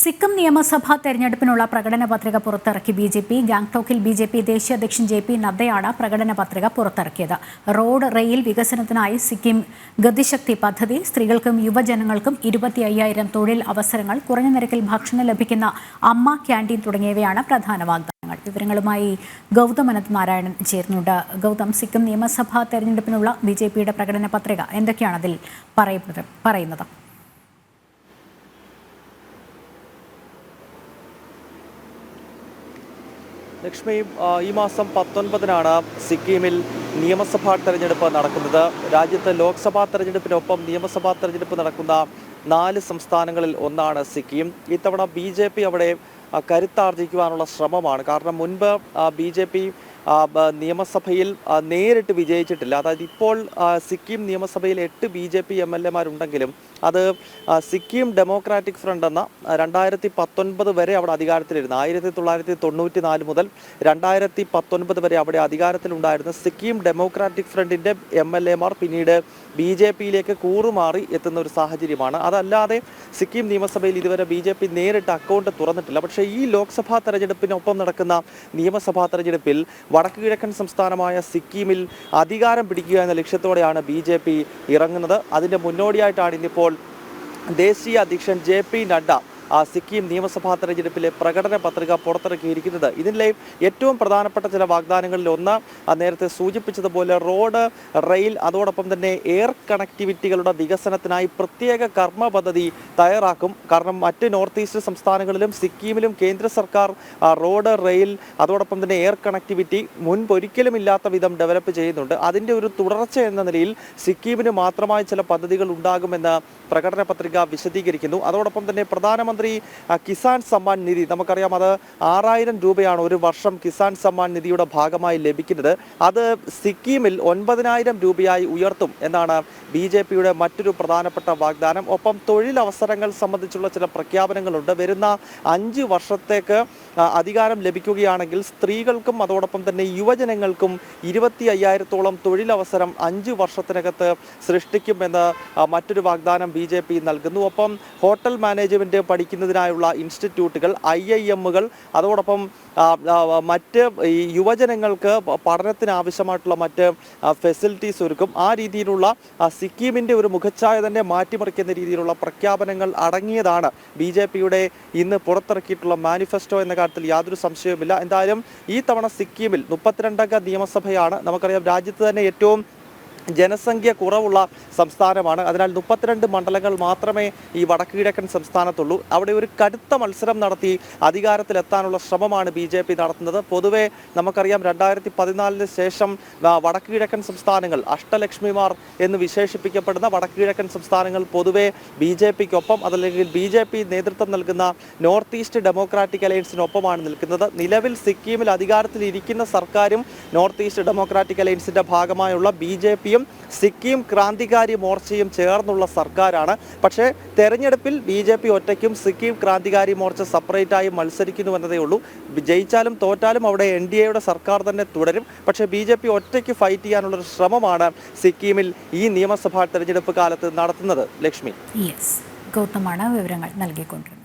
സിക്കിം നിയമസഭാ തെരഞ്ഞെടുപ്പിനുള്ള പ്രകടന പത്രിക പുറത്തിറക്കി ബി ജെ പി. ഗാംഗ്ടോക്കിൽ ബി ജെ പി ദേശീയ അധ്യക്ഷൻ ജെ പി നദ്ദയാണ് പ്രകടന പത്രിക പുറത്തിറക്കിയത്. റോഡ് റെയിൽ വികസനത്തിനായി സിക്കിം ഗതിശക്തി പദ്ധതി സ്ത്രീകൾക്കും യുവജനങ്ങൾക്കും ഇരുപത്തി അയ്യായിരം തൊഴിൽ അവസരങ്ങൾ കുറഞ്ഞ നിരക്കിൽ ഭക്ഷണം ലഭിക്കുന്ന അമ്മ ക്യാന്റീൻ തുടങ്ങിയവയാണ് പ്രധാന വാഗ്ദാനങ്ങൾ. വിവരങ്ങളുമായി ഗൗതം അനന്ത് നാരായണൻ ചേർന്നുണ്ട് ഗൗതം സിക്കിം നിയമസഭാ തെരഞ്ഞെടുപ്പിനുള്ള ബി ജെ പിയുടെ പ്രകടന പത്രിക എന്തൊക്കെയാണ് അതിൽ പറയുന്നത് പറയുന്നത്. ലക്ഷ്മി ഈ മാസം പത്തൊൻപതിനാണ് സിക്കിമിൽ നിയമസഭാ തെരഞ്ഞെടുപ്പ് നടക്കുന്നത്. രാജ്യത്ത് ലോക്സഭാ തെരഞ്ഞെടുപ്പിനൊപ്പം നിയമസഭാ തെരഞ്ഞെടുപ്പ് നടക്കുന്ന നാല് സംസ്ഥാനങ്ങളിൽ ഒന്നാണ് സിക്കിം. ഇത്തവണ ബി ജെ പി അവിടെ കരുത്താർജിക്കുവാനുള്ള ശ്രമമാണ്. കാരണം മുൻപ് ബി ജെ പി നിയമസഭയിൽ നേരിട്ട് വിജയിച്ചിട്ടില്ല. അതായത് ഇപ്പോൾ സിക്കിം നിയമസഭയിൽ എട്ട് B J P M L എമാരുണ്ടെങ്കിലും അത് സിക്കിം ഡെമോക്രാറ്റിക് ഫ്രണ്ട് എന്ന രണ്ടായിരത്തി പത്തൊൻപത് വരെ അവിടെ അധികാരത്തിലിരുന്നു. ആയിരത്തി തൊള്ളായിരത്തി തൊണ്ണൂറ്റി നാല് മുതൽ രണ്ടായിരത്തി പത്തൊൻപത് വരെ അവിടെ അധികാരത്തിലുണ്ടായിരുന്ന സിക്കിം ഡെമോക്രാറ്റിക് ഫ്രണ്ടിന്റെ എം എൽ എമാർ പിന്നീട് ബി ജെ പിയിലേക്ക് കൂറുമാറി എത്തുന്ന ഒരു സാഹചര്യമാണ്. അതല്ലാതെ സിക്കിം നിയമസഭയിൽ ഇതുവരെ ബി ജെ പി നേരിട്ട് അക്കൗണ്ട് തുറന്നിട്ടില്ല. പക്ഷേ ഈ ലോക്സഭാ തെരഞ്ഞെടുപ്പിനൊപ്പം നടക്കുന്ന നിയമസഭാ തെരഞ്ഞെടുപ്പിൽ വടക്ക് കിഴക്കൻ സംസ്ഥാനമായ സിക്കിമിൽ അധികാരം പിടിക്കുക എന്ന ലക്ഷ്യത്തോടെയാണ് ബി ജെ പി ഇറങ്ങുന്നത്. അതിന്റെ മുന്നോടിയായിട്ടാണ് ഇന്നിപ്പോൾ ദേശീയ അധ്യക്ഷൻ ജെ പി നഡ്ഡ ആ സിക്കിം നിയമസഭാ തെരഞ്ഞെടുപ്പിലെ പ്രകടന പത്രിക പുറത്തിറക്കിയിരിക്കുന്നത്. ഇതിലെ ഏറ്റവും പ്രധാനപ്പെട്ട ചില വാഗ്ദാനങ്ങളിൽ ഒന്ന് നേരത്തെ സൂചിപ്പിച്ചതുപോലെ റോഡ് റെയിൽ അതോടൊപ്പം തന്നെ എയർ കണക്ടിവിറ്റികളുടെ വികസനത്തിനായി പ്രത്യേക കർമ്മ പദ്ധതി തയ്യാറാക്കും. കാരണം മറ്റ് നോർത്ത് ഈസ്റ്റ് സംസ്ഥാനങ്ങളിലും സിക്കിമിലും കേന്ദ്ര സർക്കാർ റോഡ് റെയിൽ അതോടൊപ്പം തന്നെ എയർ കണക്ടിവിറ്റി മുൻപൊരിക്കലും ഇല്ലാത്ത വിധം ഡെവലപ്പ് ചെയ്യുന്നുണ്ട്. അതിന്റെ ഒരു തുടർച്ച എന്ന നിലയിൽ സിക്കിമിന് മാത്രമായി ചില പദ്ധതികൾ ഉണ്ടാകുമെന്ന് പ്രകടന പത്രിക വിശദീകരിക്കുന്നു. അതോടൊപ്പം തന്നെ പ്രധാനമന്ത്രി ആ, കിസാൻ സമ്മാൻ നിധി. നമുക്കറിയാം അത് ആറായിരം രൂപയാണ് ഒരു വർഷം കിസാൻ സമ്മാൻ നിധിയുടെ ഭാഗമായി ലഭിക്കുന്നത്. അത് സിക്കിമിൽ ഒൻപതിനായിരം രൂപയായി ഉയർത്തും എന്നാണ് ബി ജെ പിയുടെ മറ്റൊരു പ്രധാനപ്പെട്ട വാഗ്ദാനം. ഒപ്പം തൊഴിലവസരങ്ങൾ സംബന്ധിച്ചുള്ള ചില പ്രഖ്യാപനങ്ങളുണ്ട്. വരുന്ന അഞ്ച് വർഷത്തേക്ക് അധികാരം ലഭിക്കുകയാണെങ്കിൽ സ്ത്രീകൾക്കും അതോടൊപ്പം തന്നെ യുവജനങ്ങൾക്കും ഇരുപത്തി അയ്യായിരത്തോളം തൊഴിലവസരം അഞ്ച് വർഷത്തിനകത്ത് സൃഷ്ടിക്കുമെന്ന് മറ്റൊരു വാഗ്ദാനം ബി ജെ പി നൽകുന്നു. ഒപ്പം ഹോട്ടൽ മാനേജ്മെന്റ് പഠിക്കുന്നതിനായുള്ള ഇൻസ്റ്റിറ്റ്യൂട്ടുകൾ ഐ ഐ എമ്മുകൾ അതോടൊപ്പം മറ്റ് യുവജനങ്ങൾക്ക് പഠനത്തിനാവശ്യമായിട്ടുള്ള മറ്റ് ഫെസിലിറ്റീസ് ഒരുക്കും. ആ രീതിയിലുള്ള സിക്കിമിന്റെ ഒരു മുഖച്ഛായ തന്നെ മാറ്റിമറിക്കുന്ന രീതിയിലുള്ള പ്രഖ്യാപനങ്ങൾ അടങ്ങിയതാണ് ബി ജെ പിയുടെ ഇന്ന് പുറത്തിറക്കിയിട്ടുള്ള മാനിഫെസ്റ്റോ എന്ന കാര്യത്തിൽ യാതൊരു സംശയവുമില്ല. എന്തായാലും ഈ തവണ സിക്കിമിൽ മുപ്പത്തിരണ്ടംഗ നിയമസഭയാണ് നമുക്കറിയാം രാജ്യത്ത് തന്നെ ഏറ്റവും ജനസംഖ്യ കുറവുള്ള സംസ്ഥാനമാണ്. അതിനാൽ മുപ്പത്തിരണ്ട് മണ്ഡലങ്ങൾ മാത്രമേ ഈ വടക്ക് കിഴക്കൻ സംസ്ഥാനത്തുള്ളൂ. അവിടെ ഒരു കടുത്ത മത്സരം നടത്തി അധികാരത്തിലെത്താനുള്ള ശ്രമമാണ് ബി ജെ പി നടത്തുന്നത്. പൊതുവെ നമുക്കറിയാം രണ്ടായിരത്തി പതിനാലിന് ശേഷം വടക്ക് കിഴക്കൻ സംസ്ഥാനങ്ങൾ അഷ്ടലക്ഷ്മിമാർ എന്ന് വിശേഷിപ്പിക്കപ്പെടുന്ന വടക്ക് കിഴക്കൻ സംസ്ഥാനങ്ങൾ പൊതുവേ ബി ജെ പിക്കൊപ്പം അതല്ലെങ്കിൽ ബി ജെ പി നേതൃത്വം നൽകുന്ന നോർത്ത് ഈസ്റ്റ് ഡെമോക്രാറ്റിക് അലയൻസിനൊപ്പമാണ് നിൽക്കുന്നത്. നിലവിൽ സിക്കിമിൽ അധികാരത്തിലിരിക്കുന്ന സർക്കാരും നോർത്ത് ഈസ്റ്റ് ഡെമോക്രാറ്റിക് അലയൻസിന്റെ ഭാഗമായുള്ള ബി ജെ പിയും സിക്കിം ക്രാന്തികാരി മോർച്ചയും ചേർന്നുള്ള സർക്കാരാണ്. പക്ഷേ തെരഞ്ഞെടുപ്പിൽ ബി ജെ പി ഒറ്റയ്ക്കും സിക്കിം ക്രാന്തികാരി മോർച്ച സെപ്പറേറ്റായി മത്സരിക്കുന്നു എന്നതേ ഉള്ളൂ. ജയിച്ചാലും തോറ്റാലും അവിടെ എൻ ഡി എയുടെ സർക്കാർ തന്നെ തുടരും. പക്ഷേ ബി ജെ പി ഒറ്റയ്ക്ക് ഫൈറ്റ് ചെയ്യാനുള്ളൊരു ശ്രമമാണ് സിക്കിമിൽ ഈ നിയമസഭാ തെരഞ്ഞെടുപ്പ് കാലത്ത് നടത്തുന്നത്. ലക്ഷ്മി. ഗൗതമാണ് വിവരങ്ങൾ നൽകിക്കൊണ്ടിരുന്നത്.